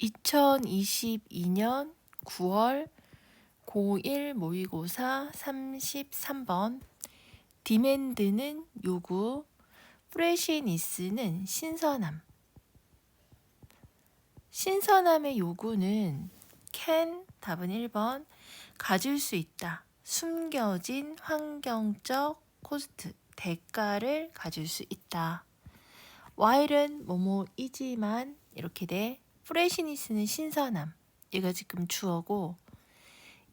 2022년 9월 고1 모의고사 33번 디맨드는 요구, 프레시니스는 신선함. 신선함의 요구는 can 답은 1번 가질 수 있다. 숨겨진 환경적 코스트 대가를 가질 수 있다. while은 뭐뭐이지만 이렇게 돼. 프레시니스는 신선함. 얘가 지금 주어고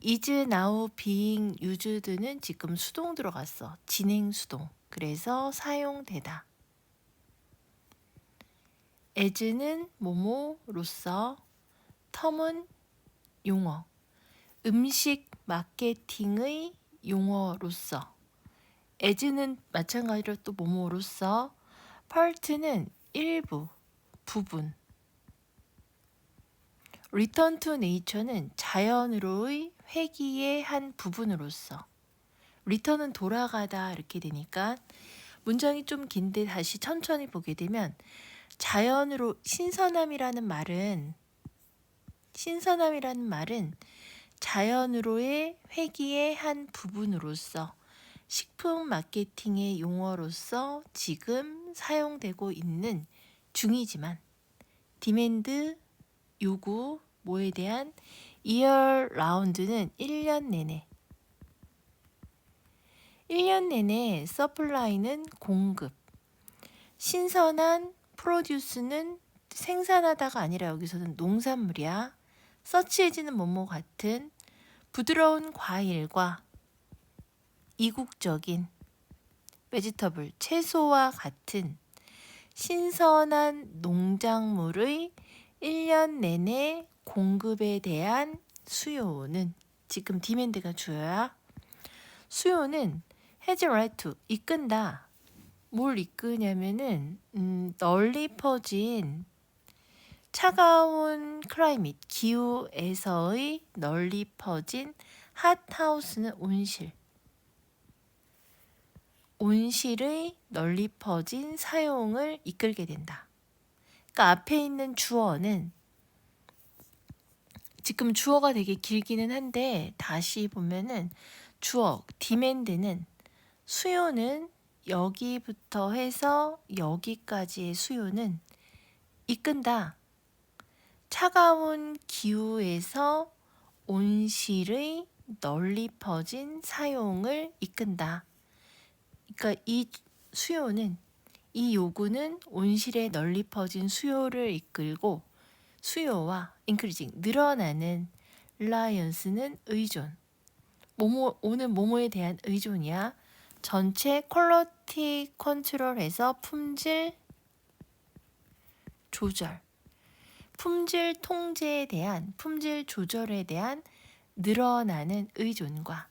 is now being used는 지금 수동 들어갔어. 진행 수동. 그래서 사용되다. as는 뭐뭐로서 텀은 용어. 음식 마케팅의 용어로서 as는 마찬가지로 또 뭐뭐로서 part는 일부, 부분. Return to Nature는 자연으로의 회귀의 한 부분으로서 return은 돌아가다 이렇게 되니까 문장이 좀 긴데 다시 천천히 보게 되면 자연으로 신선함이라는 말은 신선함이라는 말은 자연으로의 회귀의 한 부분으로서 식품 마케팅의 용어로서 지금 사용되고 있는 중이지만 디맨드 요구 뭐에 대한 이어 라운드는 1년 내내. 1년 내내 서플라이는 공급. 신선한 프로듀스는 생산하다가 아니라 여기서는 농산물이야. 서치해지는 뭐뭐 같은 부드러운 과일과 이국적인 베지터블 채소와 같은 신선한 농작물의 1년 내내 공급에 대한 수요는 지금 디맨드가 주어야 수요는 right to 이끈다. 뭘 이끄냐면은 음, 널리 퍼진 차가운 클라이밋 기후에서의 널리 퍼진 핫하우스는 온실 온실의 널리 퍼진 사용을 이끌게 된다. 그러니까 앞에 있는 주어는 지금 주어가 되게 길기는 한데 다시 보면은 주어 디맨드는 수요는 여기부터 해서 여기까지의 수요는 이끈다. 차가운 기후에서 온실의 널리 퍼진 사용을 이끈다. 그러니까 이 수요는 이 요구는 온실에 널리 퍼진 수요를 이끌고 수요와 increasing 늘어나는 reliance는 의존. 모모 오는 모모에 대한 의존이야. 전체 퀄러티 컨트롤에서 품질 조절. 품질 통제에 대한 품질 조절에 대한 늘어나는 의존과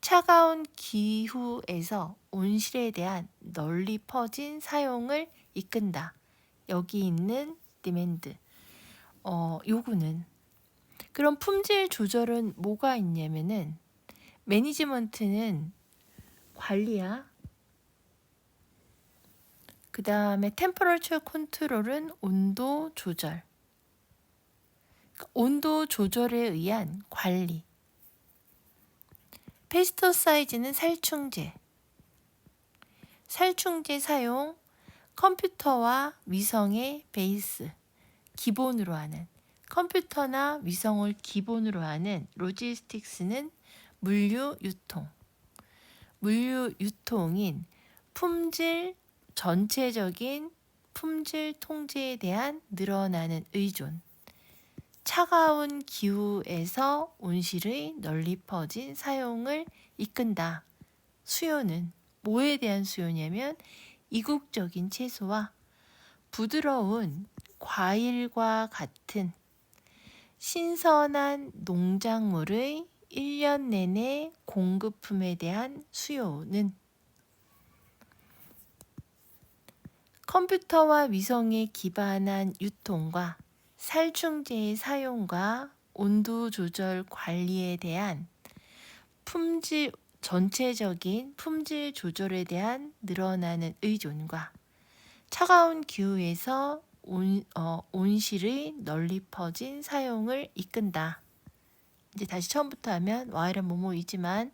차가운 기후에서 온실에 대한 널리 퍼진 사용을 이끈다. 여기 있는 디맨드. 어, 요구는 그럼 품질 조절은 뭐가 있냐면은 매니지먼트는 관리야. 그 다음에 템퍼러처 컨트롤은 온도 조절. 그러니까 온도 조절에 의한 관리. 페스토사이즈는 살충제. 살충제 사용, 컴퓨터와 위성의 베이스, 기본으로 하는 컴퓨터나 위성을 기본으로 하는 로지스틱스는 물류 유통. 물류 유통인 품질 전체적인 품질 통제에 대한 늘어나는 의존. 차가운 기후에서 온실의 널리 퍼진 사용을 이끈다. 수요는 뭐에 대한 수요냐면 이국적인 채소와 부드러운 과일과 같은 신선한 농작물의 1년 내내 공급품에 대한 수요는 컴퓨터와 위성에 기반한 유통과 살충제의 사용과 온도 조절 관리에 대한 품질 전체적인 품질 조절에 대한 늘어나는 의존과 차가운 기후에서 온, 어, 온실의 널리 퍼진 사용을 이끈다. 이제 다시 처음부터 하면 와이란 뭐뭐이지만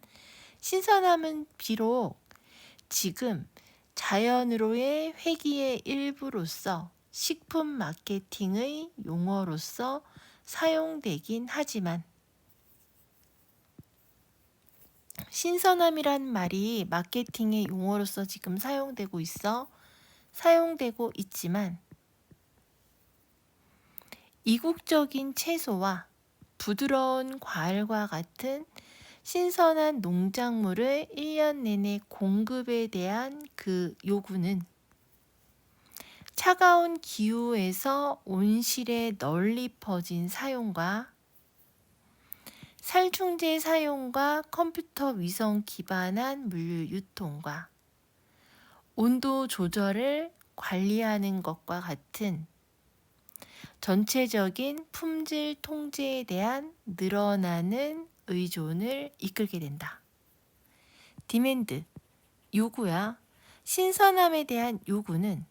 신선함은 비록 지금 자연으로의 회기의 일부로서 식품 마케팅의 용어로서 사용되긴 하지만 신선함이란 말이 마케팅의 용어로서 지금 사용되고 있어? 사용되고 있지만 이국적인 채소와 부드러운 과일과 같은 신선한 농작물의 1년 내내 공급에 대한 그 요구는 차가운 기후에서 온실에 널리 퍼진 사용과 살충제 사용과 컴퓨터 위성 기반한 물류 유통과 온도 조절을 관리하는 것과 같은 전체적인 품질 통제에 대한 늘어나는 의존을 이끌게 된다. 디맨드, 요구야. 신선함에 대한 요구는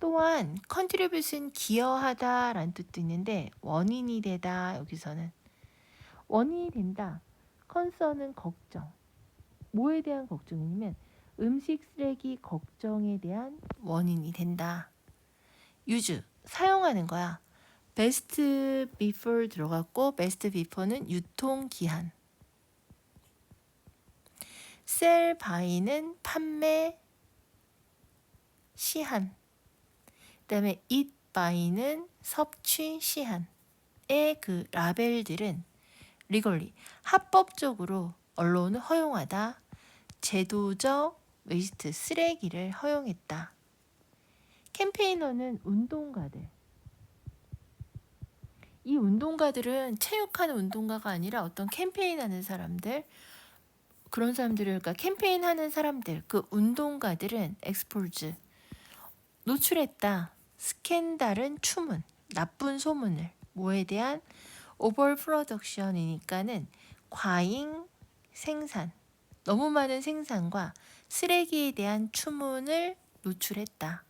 또한 컨트리뷰션 기여하다라는 뜻도 있는데 원인이 되다 여기서는 원인이 된다. 컨서는 걱정. 뭐에 대한 걱정이냐면 음식 쓰레기 걱정에 대한 원인이 된다. 유즈 사용하는 거야. 베스트 비포 들어갔고 베스트 비포는 유통 기한. 셀 바이는 판매 시한. 그다음에 잇 바이는 섭취 시한의 그 라벨들은 리걸리 합법적으로 언론을 허용하다 제도적 웨이스트 쓰레기를 허용했다. 캠페이너는 운동가들. 이 운동가들은 체육하는 운동가가 아니라 어떤 캠페인 하는 사람들 그런 사람들을 그러니까 캠페인 하는 사람들 그 운동가들은 엑스폴즈 노출했다. 스캔달은 추문 나쁜 소문을 뭐에 대한 오버 프로덕션이니까는 과잉 생산 너무 많은 생산과 쓰레기에 대한 추문을 노출했다.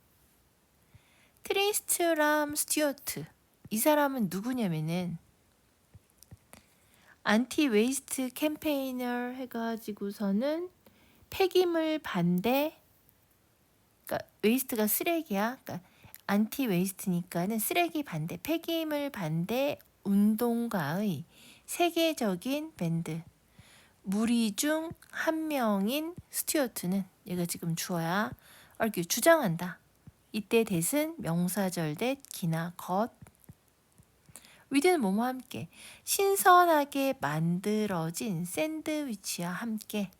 트리스트람 스튜어트 이 사람은 누구냐면은 안티 웨이스트 캠페이너 해가지고서는 폐기물 반대 그러니까 웨이스트가 쓰레기야. 그러니까 안티 웨이스트니까는 쓰레기 반대 폐기물 반대 운동가의 세계적인 밴드 무리 중 한 명인 스튜어트는 얘가 지금 주어야 얼규 주장한다. 이때 대신 명사절 대 기나 것 위드는 뭐뭐 함께 신선하게 만들어진 샌드위치와 함께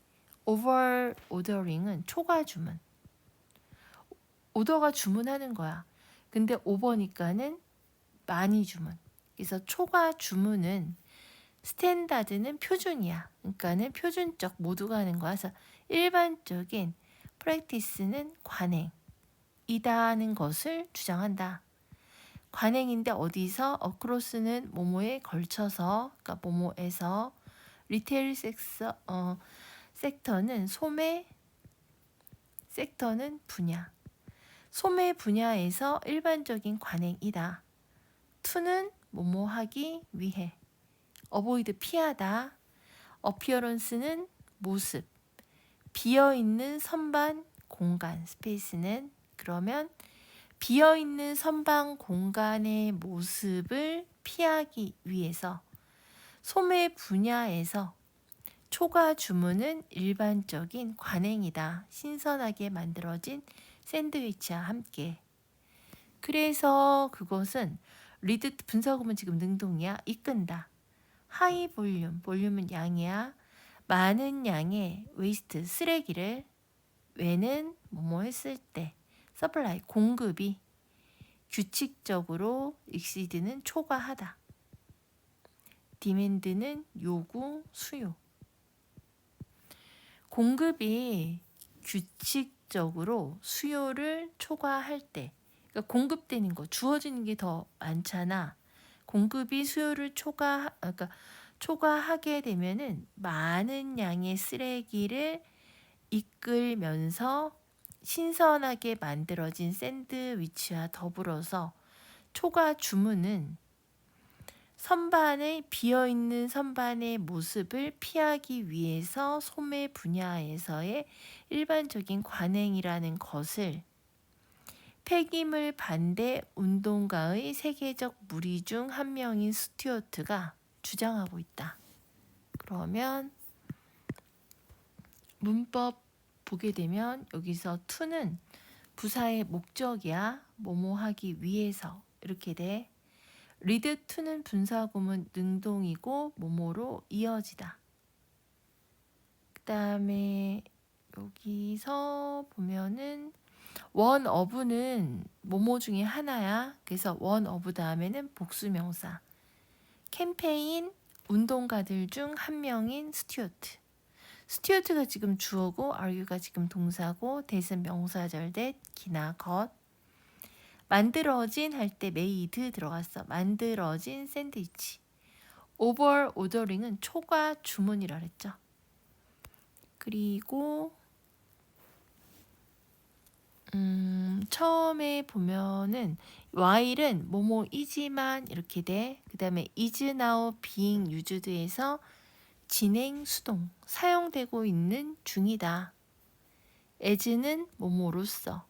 오버 오더링은 초과 주문 오더가 주문하는 거야. 근데 오버니까는 많이 주문. 그래서 초과 주문은 스탠다드는 표준이야. 그러니까는 표준적 모두가 하는 거야. 그래서 일반적인 프랙티스는 관행이다는 것을 주장한다. 관행인데 어디서 어크로스는 모모에 걸쳐서 그러니까 모모에서 리테일 섹서 어 섹터는 소매 섹터는 분야 소매 분야에서 일반적인 관행이다. 투는 뭐뭐 하기 위해 어보이드 피하다 어피어런스는 모습 비어 있는 선반 공간 스페이스는 그러면 비어 있는 선반 공간의 모습을 피하기 위해서 소매 분야에서 초과 주문은 일반적인 관행이다. 신선하게 만들어진 샌드위치와 함께. 그래서 그것은 리드 분사구문 지금 능동이야. 이끈다. 하이 볼륨, 볼륨은 양이야. 많은 양의 웨이스트, 쓰레기를 왜는 뭐뭐 했을 때 서플라이, 공급이 규칙적으로 익시드는 초과하다. 디맨드는 요구, 수요. 공급이 규칙적으로 수요를 초과할 때, 그러니까 공급되는 거, 주어지는 게 더 많잖아. 공급이 수요를 초과, 그러니까 초과하게 되면은 많은 양의 쓰레기를 이끌면서 신선하게 만들어진 샌드위치와 더불어서 초과 주문은 선반의 비어 있는 선반의 모습을 피하기 위해서 소매 분야에서의 일반적인 관행이라는 것을 폐기물 반대 운동가의 세계적 무리 중 한 명인 스튜어트가 주장하고 있다. 그러면 문법 보게 되면 여기서 to는 부사의 목적이야. 뭐뭐 하기 위해서 이렇게 돼. 리드 to는 분사구문 능동이고 뭐뭐로 이어지다. 그 다음에 여기서 보면은 원 어브는 뭐뭐 중에 하나야. 그래서 원 어브 다음에는 복수명사. 캠페인 운동가들 중 한 명인 스튜어트. 스튜어트가 지금 주어고 argue가 지금 동사고 대신 명사절 대 기나 것. 만들어진 할때 made 들어갔어. 만들어진 샌드위치. 오버 오더링은 초과 주문이라 그랬죠. 그리고 음, 처음에 보면은 while은 뭐뭐이지만 이렇게 돼. 그다음에 is now being used에서 진행 수동 사용되고 있는 중이다. as는 뭐뭐로서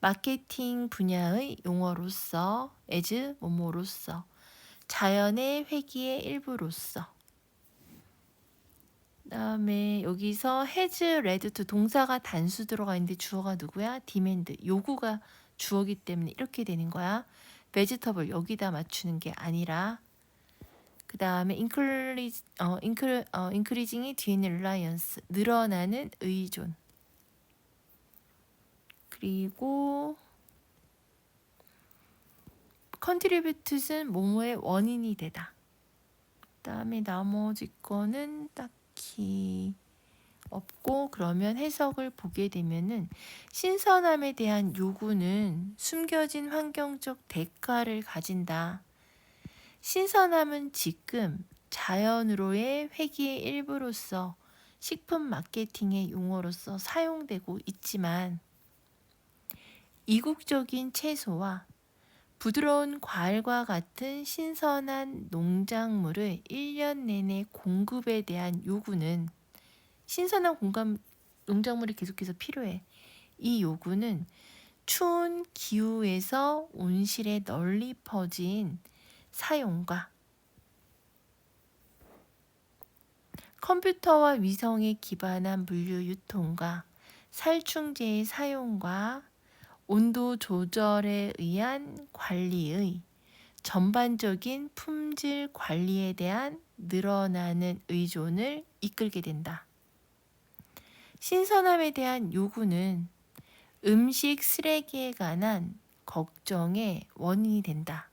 마케팅 분야의 용어로서 as 뭐뭐로서 자연의 회기의 일부로서 그다음에 여기서 has led to 동사가 단수 들어가 있는데 주어가 누구야? demand 요구가 주어기 때문에 이렇게 되는 거야. vegetable 여기다 맞추는 게 아니라 그 다음에 increase, 어, incre, 어, increasing이 뒤에 reliance 늘어나는 의존 그리고 contributes는 뭐뭐의 원인이 되다 그 다음에 나머지 거는 딱 히 없고 그러면 해석을 보게 되면은 신선함에 대한 요구는 숨겨진 환경적 대가를 가진다. 신선함은 지금 자연으로의 회기의 일부로서 식품 마케팅의 용어로서 사용되고 있지만 이국적인 채소와 부드러운 과일과 같은 신선한 농작물의 1년 내내 공급에 대한 요구는 신선한 공감 농작물이 계속해서 필요해. 이 요구는 추운 기후에서 온실에 널리 퍼진 사용과 컴퓨터와 위성에 기반한 물류 유통과 살충제의 사용과 온도 조절에 의한 관리의 전반적인 품질 관리에 대한 늘어나는 의존을 이끌게 된다. 신선함에 대한 요구는 음식 쓰레기에 관한 걱정의 원인이 된다.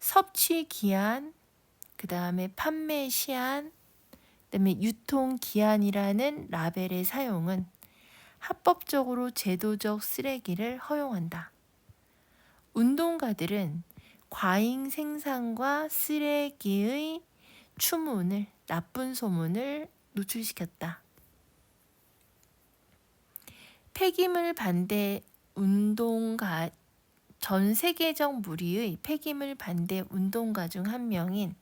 섭취 기한, 그 다음에 판매 시한, 그 다음에 유통 기한이라는 라벨의 사용은 합법적으로 제도적 쓰레기를 허용한다. 운동가들은 과잉 생산과 쓰레기의 추문을 나쁜 소문을 노출시켰다. 폐기물 반대 운동가 전 세계적 무리의 폐기물 반대 운동가 중 한 명인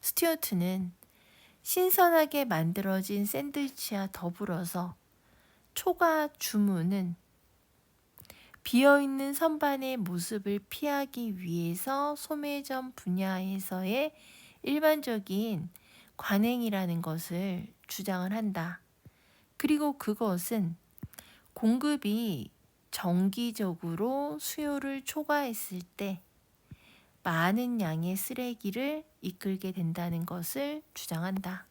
스튜어트는 신선하게 만들어진 샌드위치와 더불어서 초과 주문은 비어있는 선반의 모습을 피하기 위해서 소매점 분야에서의 일반적인 관행이라는 것을 주장을 한다. 그리고 그것은 공급이 정기적으로 수요를 초과했을 때 많은 양의 쓰레기를 이끌게 된다는 것을 주장한다.